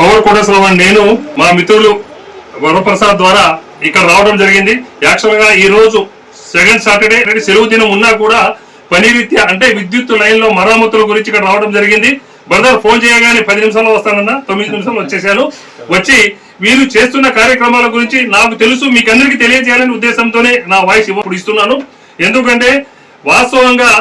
Power Koteswararao అని నేను మా మిత్రులు వరప్రసాద్ ద్వారా ఇక్కడ రావడం జరిగింది. యాక్చువల్గా ఈ రోజు సెకండ్ సాటర్డే అంటే సెలవు దినం ఉన్నా కూడా పని రీత్యా అంటే విద్యుత్ లైన్లో మరమ్మతుల గురించి ఇక్కడ రావడం జరిగింది. బ్రదర్ ఫోన్ చేయగానే పది నిమిషాల్లో వస్తానన్నా తొమ్మిది నిమిషాలు వచ్చేసాను వచ్చి వీరు చేస్తున్న కార్యక్రమాల గురించి నాకు తెలుసు మీకు అందరికీ తెలియజేయాలనే ఉద్దేశంతోనే నా వాయిస్ ఇప్పుడు ఇస్తున్నాను. ఎందుకంటే వాస్తవంగా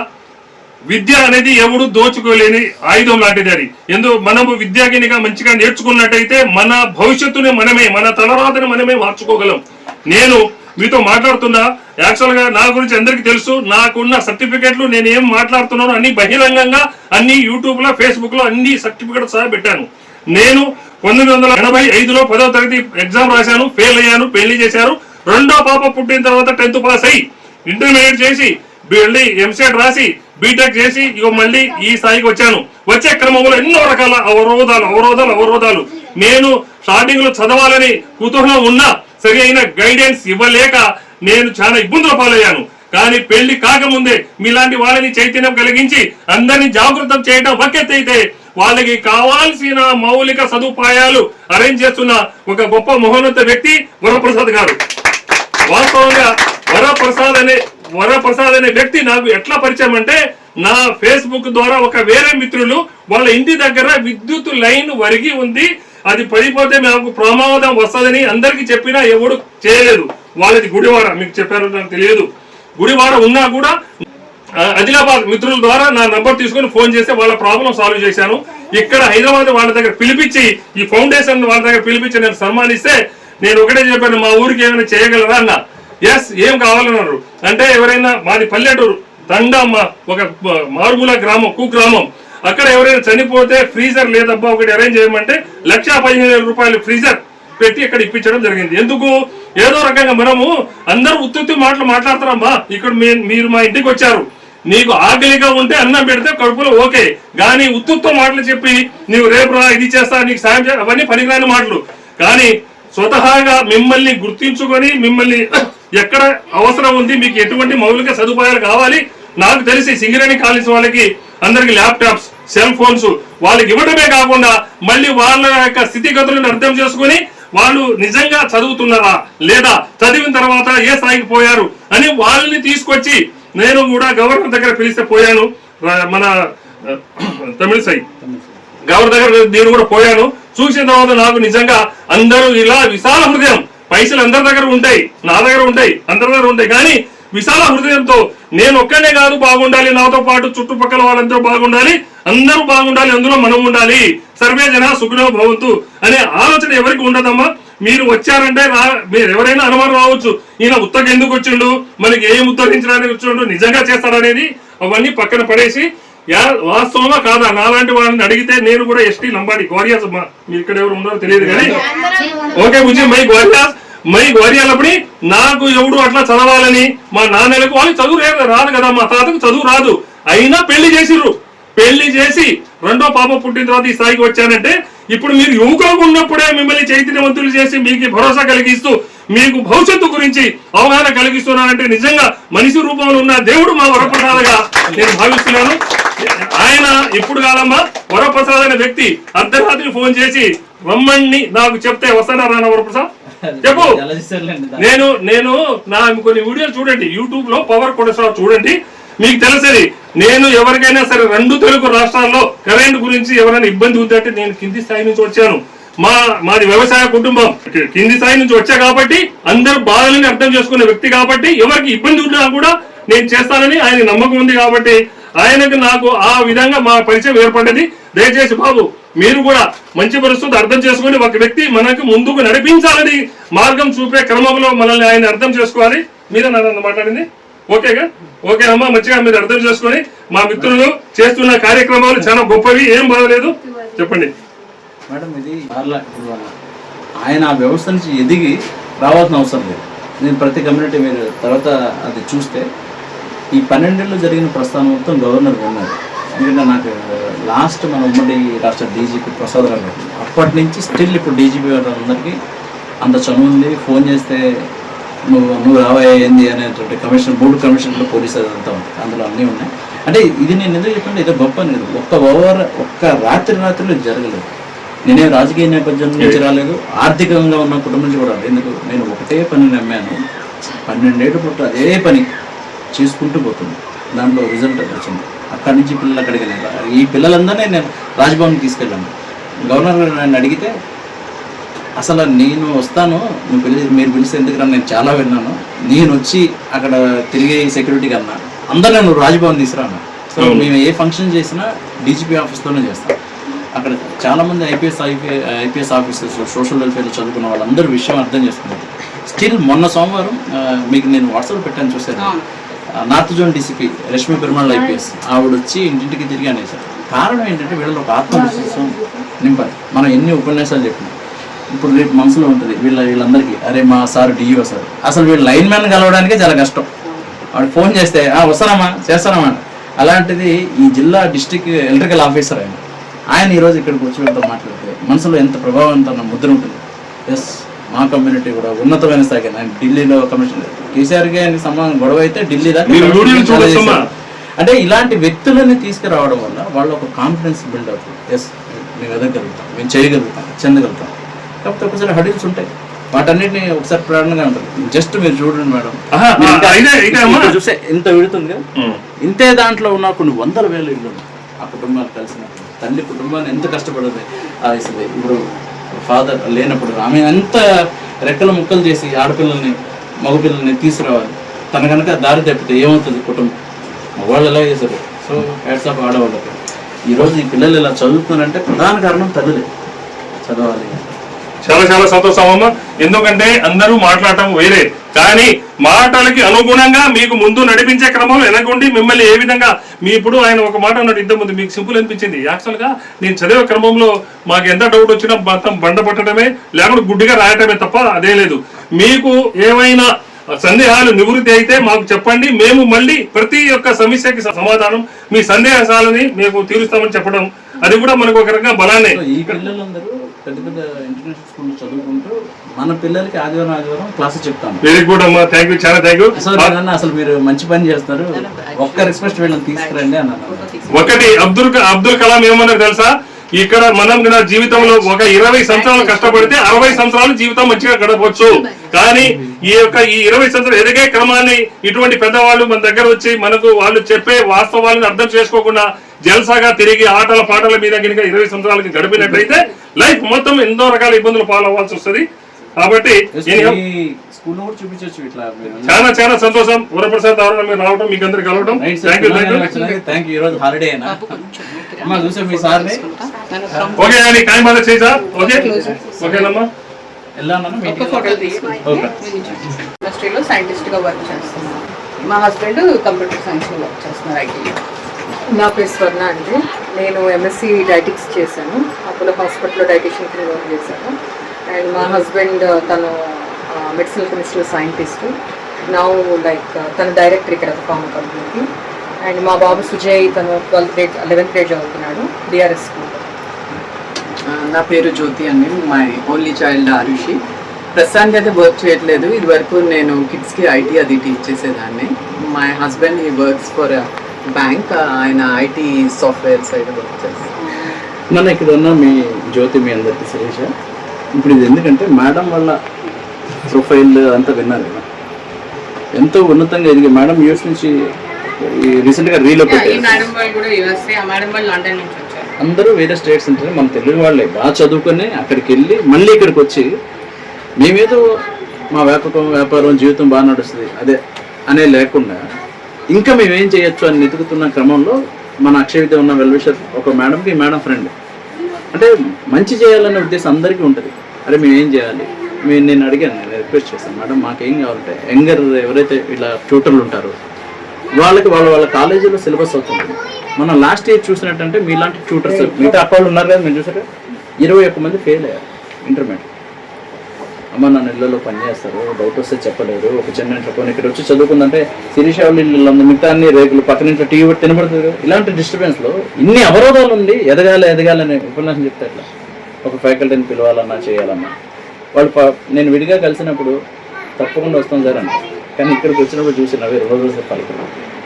విద్య అనేది ఎవడు దోచుకోలేని ఆయుధం లాంటిది అది. ఎందు మనము విద్యాగినిగా మంచిగా నేర్చుకున్నట్టయితే మన భవిష్యత్తుని మనమే మన తలరాతని మనమే మార్చుకోగలం. నేను మీతో మాట్లాడుతున్నా యాక్చువల్గా నా గురించి అందరికీ తెలుసు నాకున్న సర్టిఫికెట్లు నేను ఏం మాట్లాడుతున్నానో అన్ని బహిరంగంగా అన్ని యూట్యూబ్లో ఫేస్బుక్లో అన్ని సర్టిఫికెట్ సహా పెట్టాను. నేను పంతొమ్మిది వందల ఎనభై ఐదులో పదో తరగతి ఎగ్జామ్ రాశాను ఫెయిల్ అయ్యాను పెళ్ళి చేశారు. రెండో పాప పుట్టిన తర్వాత టెన్త్ పాస్ అయ్యి ఇంటర్మీడియట్ చేసి బిఎల్డి ఎంసెట్ రాసి బీటెక్ చేసి ఇగో మళ్ళీ ఈ స్థాయికి వచ్చాను. వచ్చే క్రమంలో ఎన్నో రకాల అవరోధాలు అవరోధాలు అవరోధాలు. నేను స్టార్టింగ్లో చదవాలని కుతూహలం ఉన్నా సరి అయిన గైడెన్స్ ఇవ్వలేక నేను చాలా ఇబ్బందుల పాలయ్యాను. కానీ పెళ్ళి కాకముందే మీలాంటి వాళ్ళని చైతన్యం కలిగించి అందరినీ జాగృతం చేయడం ఒకెత్తైతే వాళ్ళకి కావాల్సిన మౌలిక సదుపాయాలు అరేంజ్ చేస్తున్న ఒక గొప్ప మహోన్నత వ్యక్తి వరప్రసాద్ గారు. వాస్తవంగా వరప్రసాద్ అనే వరప్రసాద్ అనే వ్యక్తి నాకు ఎట్లా పరిచయం అంటే నా ఫేస్బుక్ ద్వారా ఒక వేరే మిత్రులు వాళ్ళ ఇంటి దగ్గర విద్యుత్ లైన్ వరిగి ఉంది అది పడిపోతే మాకు ప్రమాదం వస్తుందని అందరికి చెప్పినా ఎవడు చేయలేదు. వాళ్ళది గుడివాడ మీకు చెప్పారు నాకు తెలియదు. గుడివాడ ఉన్నా కూడా ఆదిలాబాద్ మిత్రుల ద్వారా నా నంబర్ తీసుకొని ఫోన్ చేస్తే వాళ్ళ ప్రాబ్లం సాల్వ్ చేశాను. ఇక్కడ హైదరాబాద్ వాళ్ళ దగ్గర పిలిపించి ఈ ఫౌండేషన్ వాళ్ళ దగ్గర పిలిపించి నేను సన్మానిస్తే నేను ఒకటే చెప్పాను మా ఊరికి ఏమైనా చేయగలరా అన్న. ఎస్ ఏం కావాలన్నారు అంటే ఎవరైనా మాది పల్లెటూరు తండమ్మ ఒక మారుమూల గ్రామం కు గ్రామం అక్కడ ఎవరైనా చనిపోతే ఫ్రీజర్ లేదబ్బా ఒకటి అరేంజ్ చేయమంటే లక్ష పదిహేను వేల రూపాయలు ఫ్రీజర్ పెట్టి ఇక్కడ ఇప్పించడం జరిగింది. ఎందుకు? ఏదో రకంగా మనము అందరూ ఉత్తుత్తి మాటలు మాట్లాడతారమ్మా ఇక్కడ మీ- మీరు మా ఇంటికి వచ్చారు. నీకు ఆకలిగా ఉంటే అన్నం పెడితే కడుపులో ఓకే. కానీ ఉత్తుత్తో మాటలు చెప్పి నీవు రేపు రా ఇది చేస్తా నీకు సాయం చేస్తా అవన్నీ పనికిరాని మాటలు. కానీ స్వతహాగా మిమ్మల్ని గుర్తించుకొని మిమ్మల్ని ఎక్కడ అవసరం ఉంది మీకు ఎటువంటి మౌలిక సదుపాయాలు కావాలి నాకు తెలిసి సింగరేణి కాలేజ్ వాళ్ళకి అందరికి ల్యాప్టాప్స్ సెల్ ఫోన్స్ వాళ్ళకి ఇవ్వడమే కాకుండా మళ్ళీ వాళ్ళ యొక్క స్థితిగతులను అర్థం చేసుకుని వాళ్ళు నిజంగా చదువుతున్నారా లేదా చదివిన తర్వాత ఏ స్థాయికి పోయారు అని వాళ్ళని తీసుకొచ్చి నేను కూడా గవర్నర్ దగ్గర పిలిస్తే పోయాను. మన తమిళ సై గవర్నర్ దగ్గర నేను కూడా పోయాను. చూసిన తర్వాత నాకు నిజంగా అందరూ ఇలా విశాల హృదయం పైసలు అందరి దగ్గర ఉంటాయి నా దగ్గర ఉంటాయి అందరి దగ్గర ఉంటాయి. కానీ విశాల హృదయంతో నేను ఒక్కనే కాదు బాగుండాలి నాతో పాటు చుట్టుపక్కల వాళ్ళందరూ బాగుండాలి అందరూ బాగుండాలి అందులో మనం ఉండాలి. సర్వే జన సుఖనో భవంతు అనే ఆలోచన ఎవరికి ఉండదమ్మా? మీరు వచ్చారంటే మీరు ఎవరైనా అనుమానం రావచ్చు. ఈయన ఉత్తగా ఎందుకు వచ్చిండు? మనకి ఏం ఉత్తరించడానికి వచ్చిండు? నిజంగా చేస్తాడనేది అవన్నీ పక్కన పడేసి యా- వాస్తవమా కాదా? నాలాంటి వాళ్ళని అడిగితే నేను కూడా ఎస్టీ లంబాడి గోరియాస్ అమ్మా మీరు ఇక్కడ ఎవరు ఉన్నారో తెలియదు కానీ. ఓకే బుజ్జి మై గోరియాస్ మై గోరియాలప్పుడు నాకు ఎవడు అట్లా చదవాలని? మా నాన్నలకు వాళ్ళు చదువు రాదు కదా మా తాతకు చదువు రాదు. అయినా పెళ్ళి చేసిర్రు. పెళ్ళి చేసి రెండో పాప పుట్టిన తర్వాత ఈ స్థాయికి వచ్చానంటే ఇప్పుడు మీరు యువకులకు ఉన్నప్పుడే మిమ్మల్ని చైతన్యవంతులు చేసి మీకు భరోసా కలిగిస్తూ మీకు భవిష్యత్తు గురించి అవగాహన కలిగిస్తున్నానంటే నిజంగా మనిషి రూపంలో ఉన్న దేవుడు మా వరప్రసాదగా నేను భావిస్తున్నాను. ఆయన ఇప్పుడు కాదమ్మా వరప్రసాద్ అనే వ్యక్తి అర్ధరాత్రి ఫోన్ చేసి రమ్మణ్ణి నాకు చెప్తే వస్తాడా రానా వరప్రసాద్? చెప్పు. నేను నేను నా కొన్ని వీడియోలు చూడండి. యూట్యూబ్లో పవర్ కొడసారి చూడండి. మీకు తెలుసది నేను ఎవరికైనా సరే రెండు తెలుగు రాష్ట్రాల్లో కరెంట్ గురించి ఎవరైనా ఇబ్బంది ఉందంటే నేను కింది స్థాయి నుంచి వచ్చాను. మా మాది వ్యవసాయ కుటుంబం. కింది స్థాయి నుంచి వచ్చా కాబట్టి అందరూ బాధలని అర్థం చేసుకునే వ్యక్తి కాబట్టి ఎవరికి ఇబ్బంది ఉన్నా కూడా నేను చేస్తానని ఆయన నమ్మకం ఉంది కాబట్టి ఆయనకు నాకు ఆ విధంగా మా పరిచయం ఏర్పడ్డది. దయచేసి బాబు మీరు కూడా మంచి పరిస్థితి అర్థం చేసుకుని ఒక వ్యక్తి మనకు ముందుకు నడిపించాలని మార్గం చూపే క్రమంలో మనల్ని ఆయన అర్థం చేసుకోవాలి. మీరే నన్ను మాట్లాడింది? ఓకేగా ఓకే అమ్మా మంచిగా మీరు అర్థం చేసుకొని మా మిత్రులు చేస్తున్న కార్యక్రమాలు చాలా గొప్పవి ఏం బాగలేదు చెప్పండి. మేడం ఇది ఆయన ఆ వ్యవస్థ నుంచి ఎదిగి రావాల్సిన అవసరం లేదు. నేను ప్రతి కమ్యూనిటీ మీరు తర్వాత అది చూస్తే ఈ పన్నెండేళ్ళు జరిగిన ప్రస్థానం మొత్తం గవర్నర్ ఉన్నారు ఎందుకంటే నాకు లాస్ట్ మన ఉమ్మడి రాష్ట్ర డీజీపీ ప్రసాద్ రావు గారు అప్పటి నుంచి స్టిల్ ఇప్పుడు డీజీపీ అందరికీ అంత చనువు ఉంది. ఫోన్ చేస్తే నువ్వు నువ్వు రావా ఏంది అనేటువంటి కమిషన్ మూడు కమిషన్లు పోలీసు అదంతా ఉంది. అందులో అన్నీ ఉన్నాయి. అంటే ఇది నేను ఎందుకు చెప్పండి ఇది గొప్ప అనేది ఒక్క ఓవర్ ఒక్క రాత్రి రాత్రిలో ఇది జరగలేదు. నేనే రాజకీయ నేపథ్యం నుంచి రాలేదు. ఆర్థికంగా ఉన్న కుటుంబం నుంచి కూడా. ఎందుకు? నేను ఒకటే పని నమ్మాను. పన్నెండేళ్ళు పుట్టు అదే పని చేసుకుంటూ పోతుంది దాంట్లో రిజల్ట్ వచ్చింది. అక్కడి నుంచి పిల్లలు అక్కడికి వెళ్ళాను ఈ పిల్లలందరినీ నేను రాజ్భవన్కి తీసుకెళ్ళాను. గవర్నర్ గారు నన్ను అడిగితే అసలు నేను వస్తాను నువ్వు పిలి మీరు పిలిస్తే ఎందుకు నేను చాలా విన్నాను. నేను వచ్చి అక్కడ తిరిగే సెక్యూరిటీ కన్నా అందరూ నువ్వు రాజ్భవన్ తీసుకురాను. సో మేము ఏ ఫంక్షన్ చేసినా డీజీపీ ఆఫీస్లోనే చేస్తాం. అక్కడ చాలా మంది ఐపీఎస్ ఐపీఎస్ ఆఫీసర్స్ సోషల్ వెల్ఫేర్లో చదువుకున్న వాళ్ళందరూ విషయం అర్థం చేసుకున్నారు. స్టిల్ మొన్న సోమవారం మీకు నేను వాట్సాప్ పెట్టాను చూసాను north zone DCP Rashmi Perumal IPS ఆవిడ వచ్చి ఇంటింటికి తిరిగి అనేసారు కారణం ఏంటంటే వీళ్ళలో ఒక ఆత్మవిశ్వాసం నింపాలి. మనం ఎన్ని ఉపన్యాసాలు చెప్పినాం. ఇప్పుడు రేపు మనసులో ఉంటుంది వీళ్ళ వీళ్ళందరికీ అరే మా సార్ డిఈఓ సార్. అసలు వీళ్ళు లైన్ మ్యాన్ కలవడానికే చాలా కష్టం. వాడు ఫోన్ చేస్తే "ఆ, వస్తానమ్మా చేస్తానమ్మా అలాంటిది ఈ జిల్లా డిస్టిక్ ఎలక్ట్రికల్ ఆఫీసర్ ఆయన. ఆయన ఈరోజు ఇక్కడికి వచ్చి వీళ్ళతో మాట్లాడితే మనసులో ఎంత ప్రభావవంతమైన ముద్ర ఉంటుంది. ఎస్ మా కమ్యూనిటీ కూడా ఉన్నతమైన స్థాయికి ఆయన ఢిల్లీలో కమిషన్ కేసీఆర్ గారికి సంబంధం గొడవ అయితే ఢిల్లీ దాకా మీరు వీడియోలు చాలా చూడొచ్చమ్మా. చేశారు. అంటే ఇలాంటి వ్యక్తులని తీసుకురావడం వల్ల వాళ్ళ ఒక కాన్ఫిడెన్స్ బిల్డ్ అవుతుంది ఎస్ మేము ఎదగలుగుతాం మేము చేయగలుగుతాం చెందగలుగుతాం కాకపోతే ఒకసారి హడిల్స్ ఉంటాయి వాటన్నిటిని ఒకసారి ప్రేరణగా ఉంటుంది జస్ట్ మీరు చూడండి మేడం చూస్తే ఇంత విడుతుంది. ఇంతే దాంట్లో ఉన్న కొన్ని వందల వేల ఇళ్ళు. ఆ కుటుంబాలు కలిసిన తల్లి కుటుంబాన్ని ఎంత కష్టపడదు ఆవేస్తుంది ఇప్పుడు ఫాదర్ లేనప్పుడు ఆమె ఎంత రెక్కల ముక్కలు చేసి ఆడపిల్లల్ని మగపిల్లల్ని తీసుకురావాలి. తన కనుక దారి తప్పితే ఏమవుతుంది కుటుంబం? మగవాళ్ళు ఎలా చేశారు? సో హ్యాట్స్ ఆఫ్ ఆడవాళ్ళకి. ఈరోజు ఈ పిల్లలు ఇలా చదువుతున్నారంటే ప్రధాన కారణం తల్లులే. చదవాలి. చాలా చాలా సంతోషం అమ్మ. ఎందుకంటే అందరూ మాట్లాడటం వేరే. కానీ మాటలకి అనుగుణంగా మీకు ముందు నడిపించే క్రమంలో వెనకుండి మిమ్మల్ని ఏ విధంగా మీ ఇప్పుడు ఆయన ఒక మాట అన్నాడు ఇంత ముందు మీకు సింపుల్ అనిపించింది. యాక్చువల్గా నేను చదివే క్రమంలో మాకు ఎంత డౌట్ వచ్చినా మొత్తం బండ పట్టడమే లేకుండా గుడ్డిగా రాయటమే తప్ప అదే లేదు. మీకు ఏమైనా సందేహాలు నివృత్తి అయితే మాకు చెప్పండి. మేము మళ్ళీ ప్రతి ఒక్క సమస్యకి సమాధానం మీ సందేహాలని మేము తీరుస్తామని చెప్పడం. అది కూడా మనకు ఒక రకంగా బలాన్ని. ఈ పిల్లలందరూ పెద్ద పెద్ద ఇంటర్నేషనల్ స్కూల్లో చదువుకుంటూ మన పిల్లలకి ఆదివారం ఆదివారం క్లాసెస్ చెప్తాను. వెరీ గుడ్ అమ్మా. థ్యాంక్ యూ చాలా థ్యాంక్ యూ అసలు మీరు మంచి పని చేస్తారు. ఒక్క రిక్వెస్ట్ వీళ్ళని తీసుకురండి అన్నాను ఒకటి అబ్దుల్ అబ్దుల్ కలాం ఏమన్నారు తెలుసా? ఇక్కడ మనం జీవితంలో ఒక ఇరవై సంవత్సరాలు కష్టపడితే అరవై సంవత్సరాలు జీవితం మంచిగా గడపవచ్చు కానీ ఈ యొక్క ఈ ఇరవై సంవత్సరాలు ఎదిగే క్రమాన్ని ఇటువంటి పెద్దవాళ్ళు మన దగ్గర వచ్చి మనకు వాళ్ళు చెప్పే వాస్తవాలను అర్థం చేసుకోకుండా జల్సాగా తిరిగి ఆటల పాటల మీద కనుక ఇరవై సంవత్సరాలకి గడిపినట్లయితే లైఫ్ మొత్తం ఎన్నో రకాల ఇబ్బందులు పాలవ్వాల్సి వస్తుంది. కాబట్టి చాలా చాలా సంతోషం. వరప్రసాద్ అవరం మీరు రావడం మీకు అందరికి కలవడం thank you thank you thank you ఈ రోజు హాలిడే చూసా ఓకే అని టైం అదే చేయి సార్. ఓకే? ఓకేనమ్మా. ఇండస్ట్రీలో సైంటిస్ట్గా వర్క్ చేస్తున్నాను. మా హస్బెండ్ కంప్యూటర్ సైన్స్లో వర్క్ చేస్తున్నారు ఐటీ నా పేరు స్వర్ణ అండి. నేను ఎంఎస్సి డైటిక్స్ చేశాను. అప్పుడు హాస్పిటల్లో డైటిషియన్ కింద వర్క్ చేశాను. అండ్ మా హస్బెండ్ తను మెడిసినల్ కెమిస్ట్రీ సైంటిస్ట్. నా లైక్ తను డైరెక్టర్ ఇక్కడ ఫార్మా కంపెనీకి. అండ్ మా బాబు సుజయ్ తను ట్వెల్త్ గ్రేడ్ లెవెన్త్ గ్రేడ్ చదువుతున్నాడు డిఆర్ఎస్ స్కూల్ నా పేరు జ్యోతి అండి. My only child Arushi. ప్రస్తుతానికి అయితే వర్క్ చేయట్లేదు. ఇది వరకు నేను కిడ్స్కి ఐటీ అది టీచ్ చేసేదాన్ని మై హస్బెండ్ ఈ వర్క్స్ ఫర్ బ్యాంక్ ఆయన ఐటీ సాఫ్ట్వేర్ సైడ్ వర్క్ చేస్తాను నన్ను ఇక్కడ ఉన్న మీ జ్యోతి మీ అందరికి శిరీష ఇప్పుడు ఇది ఎందుకంటే మేడం వల్ల ప్రొఫైల్ అంతా విన్నారు కదా ఎంతో ఉన్నతంగా ఎదిగి మేడం యూఎస్ నుంచి రీసెంట్గా రీలో ఈ పెట్టారు. మేడం వాళ్ళు కూడా యూఎస్ఏ ఆ మేడం వాళ్ళు లండన్ నుంచి వచ్చారు. అందరూ వేరే స్టేట్స్ ఉంటారు మన తెలుగు వాళ్ళే. బాగా చదువుకొని అక్కడికి వెళ్ళి మళ్ళీ ఇక్కడికి వచ్చి మేమేదో మా వ్యాపకం వ్యాపారం జీవితం బాగా నడుస్తుంది. అదే అనే లేకుండా ఇంకా మేము ఏం చేయొచ్చు అని వెతుకుతున్న క్రమంలో మన అక్షయ విద్య ఉన్న వెల్విషర్ ఒక మేడంకి మేడం ఫ్రెండ్. అంటే మంచి చేయాలనే ఉద్దేశం అందరికీ ఉంటుంది. అరే మేము ఏం చేయాలి? మేము నేను అడిగాను రిక్వెస్ట్ చేశాను మేడం మాకేం కావాలంటే యంగర్ ఎవరైతే ఇలా ట్యూటర్లు ఉంటారో వాళ్ళకి వాళ్ళ వాళ్ళ కాలేజీలో సిలబస్ అవుతుంది. మనం లాస్ట్ ఇయర్ చూసినట్టంటే మీలాంటి ట్యూటర్స్ మిగతా అక్క ఉన్నారు కదా మేము చూసారు? ఇరవై ఒక్క మంది ఫెయిల్ అయ్యారు ఇంటర్మీడియట్. అమ్మ నా ఇళ్ళలో పని చేస్తారు డౌట్ వస్తే చెప్పలేరు. ఒక చిన్న ఇంట్లో పోనీ ఇక్కడ వచ్చి చదువుకుందంటే శిరీష ఇళ్ళలో ఇల్లు ఉంది మిగతా అన్ని రేకులు పక్కన ఇంట్లో టీవీ పెట్టి తినబడుతుంది ఇలాంటి డిస్టర్బెన్స్లో ఇన్ని అవరోధాలు ఉండి ఎదగాలి ఎదగాలని ఉపన్యాసం చెప్తే ఎట్లా? ఒక ఫ్యాకల్టీని పిలవాలన్నా చేయాలన్నా. వాళ్ళు నేను విడిగా కలిసినప్పుడు తప్పకుండా వస్తాం సార్ అని కానీ ఇక్కడికి వచ్చినప్పుడు చూసి నవ్వే రోజు రోజు పలికి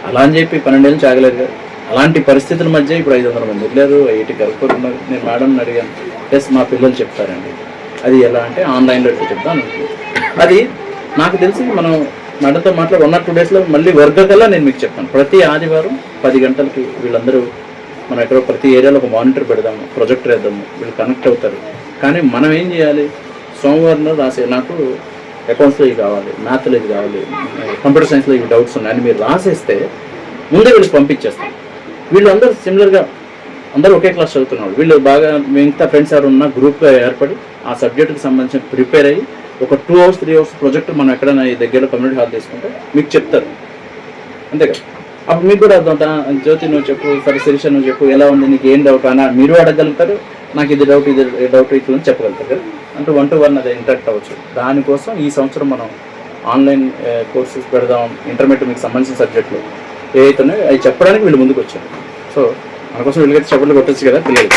అలా అని చెప్పి పన్నెండేళ్ళు చాగలేదు కదా. అలాంటి పరిస్థితుల మధ్య ఇప్పుడు ఐదు వందల మంది వెళ్ళారు ఐటీ కలుపుకున్నారు నేను మేడంని అడిగాను ఎస్ మా పిల్లలు చెప్తారండి. అది ఎలా అంటే ఆన్లైన్లో చెప్తాను అది నాకు తెలిసి మనం మనతో మాట్లాడి వన్ ఆర్ టూ డేస్లో మళ్ళీ వర్గకల్లా నేను మీకు చెప్తాను. ప్రతి ఆదివారం పది గంటలకి వీళ్ళందరూ మనం ఎక్కడో ప్రతి ఏరియాలో ఒక మానిటర్ పెడదాము ప్రొజెక్టర్ వేద్దాము వీళ్ళు కనెక్ట్ అవుతారు. కానీ మనం ఏం చేయాలి? సోమవారం రాసే నాకు అకౌంట్స్లో ఇది కావాలి మ్యాథ్లో ఇది కావాలి కంప్యూటర్ సైన్స్లో ఇవి డౌట్స్ ఉన్నాయని మీరు రాసేస్తే ముందే వీళ్ళకి పంపించేస్తాం వీళ్ళందరూ సిమిలర్గా అందరూ ఒకే క్లాస్ చదువుతున్నారు. వీళ్ళు బాగా మిగతా ఫ్రెండ్స్ ఎవరు ఉన్న గ్రూప్గా ఏర్పడి ఆ సబ్జెక్టుకి సంబంధించిన ప్రిపేర్ అయ్యి ఒక two hours three hours project మనం ఎక్కడైనా ఈ దగ్గరలో కమ్యూనిటీ హాల్ తీసుకుంటే మీకు చెప్తారు. అంతే కదా? అప్పుడు మీకు కూడా అర్థం జ్యోతి నువ్వు చెప్పు సరే శిరీష నువ్వు చెప్పు ఎలా ఉంది నీకు ఏం డౌట్ అన్న మీరు అడగలుగుతారు నాకు ఇది డౌట్ ఇది డౌట్ ఇట్లా అని చెప్పగలుగుతారు కదా? అంటే వన్ టు వన్ అది ఇంటరాక్ట్ అవ్వచ్చు. దానికోసం ఈ సంవత్సరం మనం ఆన్లైన్ కోర్సెస్ పెడదాం ఇంటర్మీడియట్ మీకు సంబంధించిన సబ్జెక్టులు ఏ ఉన్నాయో అవి చెప్పడానికి వీళ్ళు ముందుకు వచ్చారు. సో అందుకోసం వెళ్ళి స్టబ్బులు కొట్టచ్చు కదా పిల్లలు.